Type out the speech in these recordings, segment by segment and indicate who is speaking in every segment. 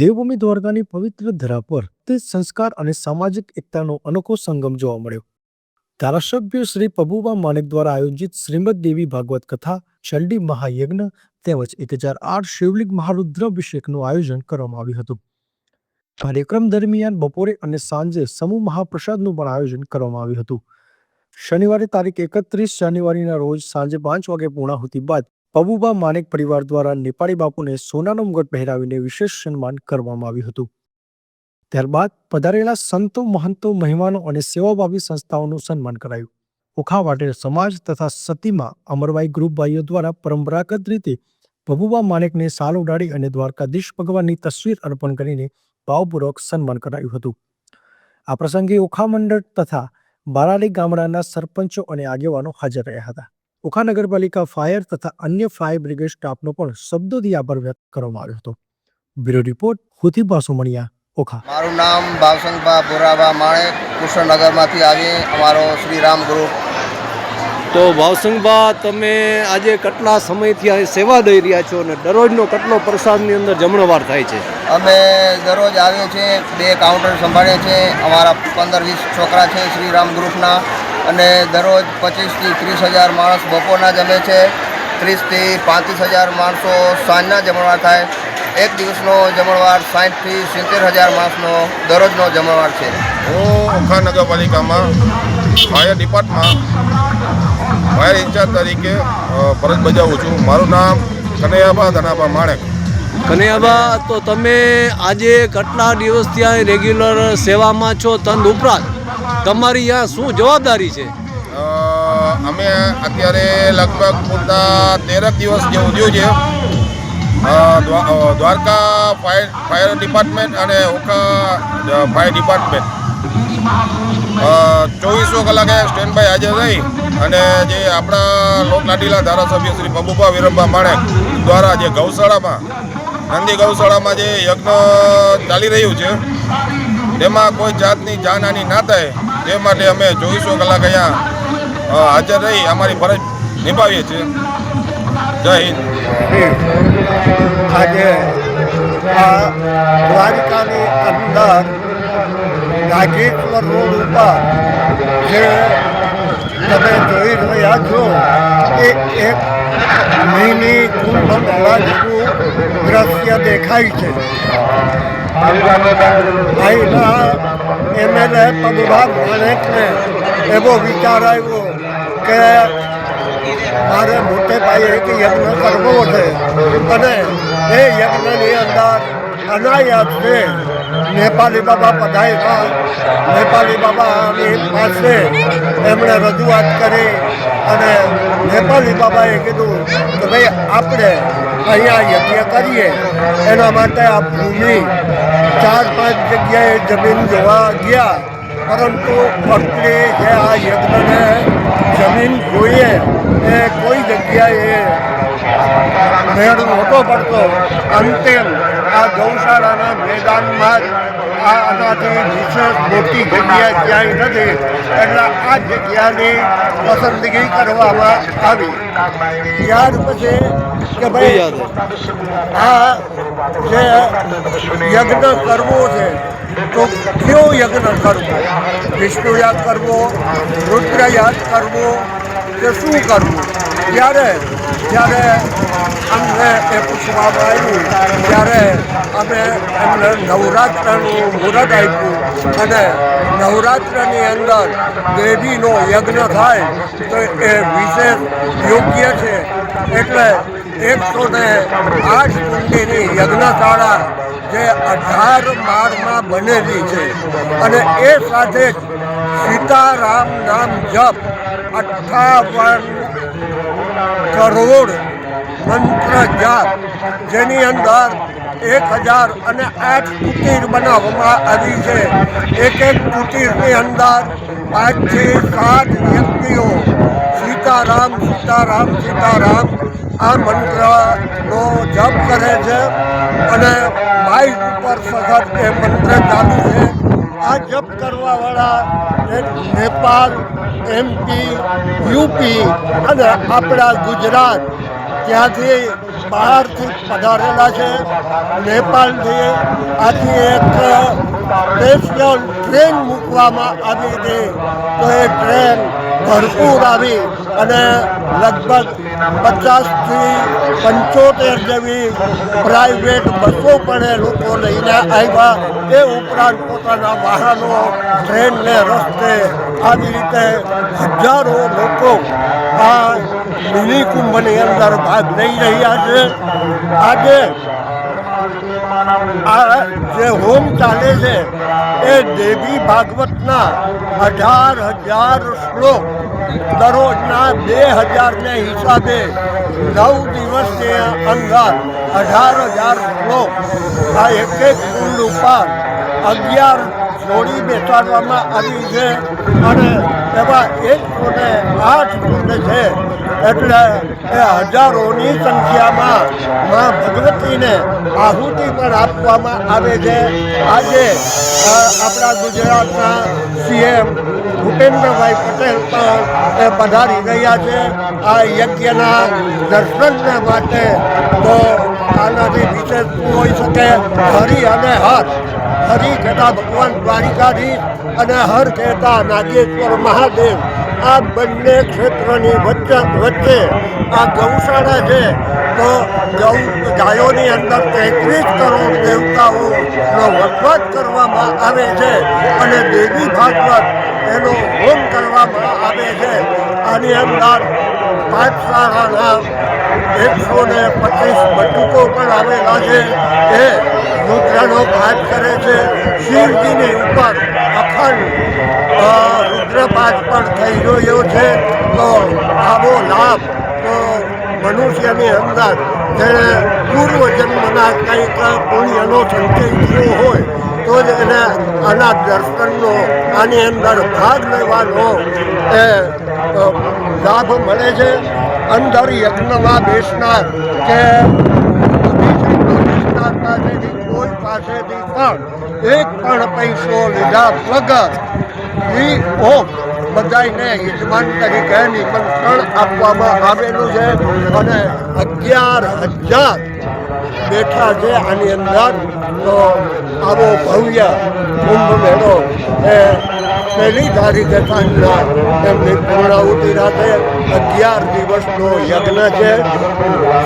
Speaker 1: દેવભૂમિ દ્વારકાની પવિત્ર ધરા પર તે સંસ્કાર અને સામાજિક એકતાનો અનોખો સંગમ જોવા મળ્યો. ધારાસભ્ય શ્રી પબુબા માણેક દ્વારા આયોજિત શ્રીમદ દેવી ભાગવત કથા ચંડી મહાયજ્ઞ તેમજ એક હજાર આઠ શિવલિંગ મહારુદ્રાભિષેકનું આયોજન કરવામાં આવ્યું હતું. કાર્યક્રમ દરમિયાન બપોરે અને સાંજે સમૂહ મહાપ્રસાદનું પણ આયોજન કરવામાં આવ્યું હતું. શનિવારે તારીખ એકત્રીસ જાન્યુઆરીના રોજ સાંજે પાંચ વાગે પૂર્ણાહુતિ બાદ પબુબા માણેક પરિવાર દ્વારા નેપાળી બાપુને સોનાનો મુગટ પહેરાવીને વિશેષ સન્માન કરવામાં આવ્યું હતું. ત્યારબાદ પધારેલા સંતો, મહંતો, મહેમાનો અને સેવાભાવી સંસ્થાઓનું સન્માન કરાયું. ઓખા વાટેર સમાજ તથા સતીમાં અમરવાઈ ગ્રુપ દ્વારા પરંપરાગત રીતે પબુબા માણેકને સાલ ઉડાડી અને દ્વારકાધીશ ભગવાનની તસવીર અર્પણ કરીને ભાવપૂર્વક સન્માન કરાયું હતું. આ પ્રસંગે ઓખા મંડળ તથા બારાલી ગામડાના સરપંચો અને આગેવાનો હાજર રહ્યા હતા. ઓખા નગરપાલિકા ફાયર તથા અન્ય ફાયર બ્રિગેડ સ્ટાફનો પણ શબ્દોથી આભાર વ્યક્ત કરવામાં આવ્યો હતો. બ્યુરો રિપોર્ટ હુથી બાસુમણિયા ઓખા.
Speaker 2: મારું નામ ભાવસંગભા ભુરાભા માણેક કૃષ્ણનગરમાંથી આવીએ અમારો શ્રી રામ ગ્રુપ.
Speaker 3: તો ભાવસંગભા તમે આજે કેટલા સમયથી અહીં સેવા દઈ રહ્યા છો અને દરરોજનો કેટલો પ્રસાદની અંદર જમણવાર થાય છે?
Speaker 2: અમે દરરોજ આવીએ છીએ બે કાઉન્ટર સંભાળીએ છીએ અમારા પંદર વીસ છોકરા છે શ્રી રામ ગ્રુપના. અને દરરોજ પચીસથી ત્રીસ હજાર માણસ બપોરના જમે છે. ત્રીસથી પાંત્રીસ હજાર માણસો સાંજના જમણવાર થાય. એક દિવસનો જમણવાર સાઠથી સિત્તેર હજાર માણસનો દરરોજનો જમણવાર છે.
Speaker 4: હું ઓખા નગરપાલિકામાં ફાયર ડિપાર્ટમાં ફાયર ઇન્ચાર્જ તરીકે ફરજ બજાવું છું. મારું નામ કનૈયાબા ધનાબા માણેક.
Speaker 3: કનૈયાબા તો તમે આજે કેટલા દિવસથી અહીં રેગ્યુલર સેવામાં છો? તંદ ઉપરાંત? તમારી આ શું જવાબદારી છે?
Speaker 4: અમે અત્યારે લગભગ પૂરતા તેરક દિવસ જેવું થયું છે. દ્વારકા ફાયર ફાયર ડિપાર્ટમેન્ટ અને ઓખા ફાયર ડિપાર્ટમેન્ટ. ચોવીસો કલાકે સ્ટેન્ડ બાય હાજર રહી અને જે આપણા લોકલાટીલા ધારાસભ્ય શ્રી પબુભા વિરમભા માણેક દ્વારા જે ગૌશાળામાં, નંદી ગૌશાળામાં જે યજ્ઞ ચાલી રહ્યું છે, તેમાં કોઈ જાતની જાનહાની ના થાય તે માટે અમે ચોવીસો કલાક અહીંયા હાજર રહી અમારી ફરજ નિભાવીએ છીએ. જય હિન્દ.
Speaker 5: આજે દ્વારિકાની અંદર નાગેશ્વર રોડ ઉપર જે તમે જોઈ રહ્યા છો, એ એક કુંભ મેળા જેવું દ્રશ્ય દેખાય છે. અહીંના એમએલએ પદભાગ માણેકને એવો વિચાર આવ્યો કે મારે મોટે પાયે એક યજ્ઞ કરવો છે અને એ યજ્ઞની અંદર અનાયાત છે. નેપાળી બાબા પધાર્યા નેપાલી બાબાની પાસે એમણે રજૂઆત કરી અને નેપાલી બાબાએ કીધું કે ભાઈ, આપણે અહીંયા યજ્ઞ કરીએ. એના માટે આ ભૂમિ ચાર પાંચ જગ્યાએ જમીન જોવા ગયા. પરંતુ ભક્તિ જે આ યજ્ઞને જમીન જોઈએ એ કોઈ જગ્યાએ મેળ નહોતો પડતો. અંતિમ આ ગૌશાળાના મેદાનમાં આ આનાથી વિશેષ મોટી જગ્યા ક્યાંય નથી, એટલે આ જગ્યાની પસંદગી કરવામાં આવી. ત્યાર પછી કે ભાઈ, આ જે યજ્ઞ કરવો છે, તો કયો યજ્ઞ કરવો? વિષ્ણુ યાદ કરવો, રુદ્ર યાદ કરવો કે શું કરવું? ત્યારે જ્યારે અમને પૂછવામાં આવ્યું ત્યારે અમે એમને નવરાત્રનું મુહૂર્ત આપ્યું અને નવરાત્રની અંદર દેવીનો યજ્ઞ થાય તો એ વિશેષ યોગ્ય છે. એટલે એકસો ને આઠ કુંડીની યજ્ઞશાળા જે અઢાર માળમાં બનેલી છે. અને એ સાથે જ સીતારામ નામ જપ અઠ્ઠાવન કરોડ મંત્ર જાપ જેની અંદર એક હજાર અને આઠ કુટીર બનાવવામાં આવી છે. એક એક કુટીરની અંદર પાંચથી સાત વ્યક્તિઓ. સીતારામ સીતારામ સીતારામ આ મંત્રનો જપ કરે છે અને બાઈક ઉપર સખત એ મંત્ર ચાલુ છે. આ જપ કરવાવાળા એક નેપાળ એમપી યુપી અને આપણા ગુજરાત ત્યાંથી બહારથી પધારેલા છે. નેપાળથી આથી એક સ્પેશિયલ ટ્રેન મૂકવામાં આવી હતી. તો એ ટ્રેન ભરપૂર આવી અને લગભગ પચાસથી પંચોતેર જેવી પ્રાઇવેટ બસો પણ લોકો લઈને આવ્યા. એ ઉપરાંત પોતાના વાહનો, ટ્રેનને રસ્તે આવી રીતે હજારો લોકો આ મિની કુંભની અંદર ભાગ લઈ રહ્યા છે. આજે આ જે હોમ ચાલે છે, એ દેવી ભાગવતના અઢાર હજાર શ્લોક દરરોજના બે હજારને હિસાબે નવ દિવસની અંદર અઢાર હજાર શ્લોક આ એક એક કુંડ ઉપર અગિયાર જોડી બેસાડવામાં આવી છે અને એવા એકસો ને આઠ કુંડ છે. એટલે એ હજારોની સંખ્યામાં મા ભગવતીને આહુતિ પણ આપવામાં આવે છે. આજે આપણા ગુજરાતના સીએમ ભૂપેન્દ્રભાઈ પટેલ પણ એ પધારી રહ્યા છે. આ યજ્ઞના દર્શનને માટે તો આનાથી વિશેષ હોઈ શકે, હરી અને હર હરિ કહેતા ભગવાન દ્વારિકાધીશ અને હર કહેતા નાગેશ્વર મહાદેવ. આ બંને ક્ષેત્રની વચ્ચે વચ્ચે આ ગૌશાળા છે, તો ગૌ ગાયોની અંદર તેત્રીસ કરોડ દેવતાઓનો વસવાટ કરવામાં આવે છે અને દેવી ભાગવત એનો હોમ કરવામાં આવે છે. આની અંદર પાઠશાળાના એકસો ને પચીસ બટુકો પણ આવેલા છે. એ રુદ્રનો પાઠ કરે છે. શિવજીની ઉપર અખંડ રુદ્રપાઠ પણ થઈ રહ્યો છે. તો આવો લાભ, તો મનુષ્યની અંદર જેણે પૂર્વજન્મના કંઈક પુણ્યનો સંચય થયો હોય, તો જ એને આના દર્શનનો આની અંદર ભાગ લેવાનો એ લાભ મળે છે. અંદર યજ્ઞમાં બેસનાર કે પણ એક પણ પૈસો લીધા વગર ઈ ઓમ બધાને યજમાન તરીકે નિમંત્રણ આપવામાં આવેલું છે અને અગિયાર હજાર બેઠા છે આની અંદર. તો આવો ભવ્ય કુંભ મેળો એ પહેલી તારીખે સાંજના એમની પૂર્ણાહુતિ રાતે અગિયાર દિવસનો યજ્ઞ છે.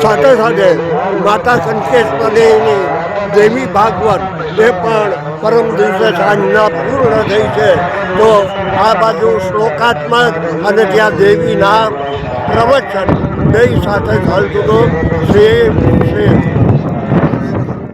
Speaker 5: સાથે સાથે માતા કંઠેશ્વરીની દેવી ભાગવત એ પણ પરમ દિવસે સાંજના પૂર્ણ થઈ છે. તો આ બાજુ શ્લોકાત્મક અને ત્યાં દેવીના પ્રવચન બે સાથે ચાલતું હતું શ્રી શ્રી.